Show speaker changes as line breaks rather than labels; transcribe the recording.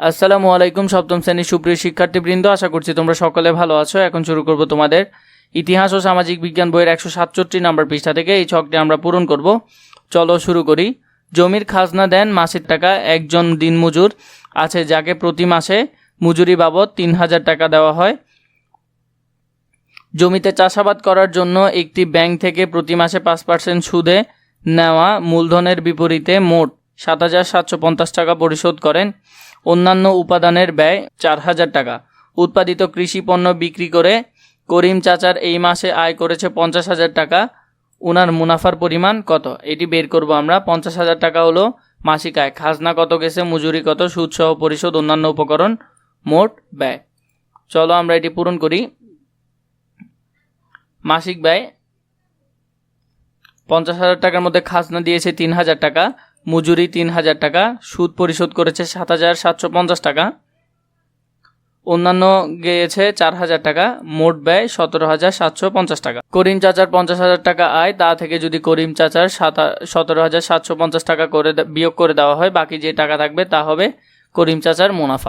আসসালামু আলাইকুম সপ্তম শ্রেণির সুপ্রিয় শিক্ষার্থীবৃন্দ, আশা করছি তোমরা সকলে ভালো আছো। এখন শুরু করব তোমাদের ইতিহাস ও সামাজিক বিজ্ঞান বইয়ের একশো সাতষট্টি নম্বর পৃষ্ঠা থেকে। এই ছকটি আমরা পূরণ করব। চলো শুরু করি। জমির খাজনা দেন মাসের টাকা, একজন দিনমজুর আছে যাকে প্রতি মাসে মজুরি বাবদ তিন হাজার টাকা দেওয়া হয়। জমিতে চাষাবাদ করার জন্য একটি ব্যাংক থেকে প্রতি মাসে পাঁচ পার্সেন্ট সুদে নেওয়া মূলধনের বিপরীতে মোট সাত হাজার সাতশো পঞ্চাশ টাকা পরিশোধ করেন। অন্যান্য উপাদানের ব্যয় চার হাজার টাকা। উৎপাদিত কৃষি পণ্য বিক্রি করে করিম চাচার এই মাসে আয় করেছে পঞ্চাশ হাজার টাকা। উনার মুনাফার পরিমাণ কত? এটি বের করব আমরা। পঞ্চাশ হাজার টাকা হলো মাসিক আয়। খাজনা কত গেছে, মজুরি কত সুদ সহ পরিশোধ, অন্যান্য উপকরণ মোট ব্যয়। চলো আমরা এটি পূরণ করি। মাসিক ব্যয় পঞ্চাশ হাজার টাকার মধ্যে খাজনা দিয়েছে তিন হাজার টাকা। মজুরি তিন হাজার টাকা, সুদ পরিশোধ করেছে সাত হাজার সাতশো পঞ্চাশ টাকা। অন্যান্য গেয়েছে চার হাজার টাকা, মোট ব্যয় সতেরো হাজার সাতশো পঞ্চাশ টাকা। করিম চাচার পঞ্চাশ হাজার টাকা আয়, তা থেকে যদি করিম চাচার সাত সতেরো হাজার সাতশো পঞ্চাশ টাকা করে বিয়োগ করে দেওয়া হয়, বাকি যে টাকা থাকবে তা হবে করিম চাচার মুনাফা।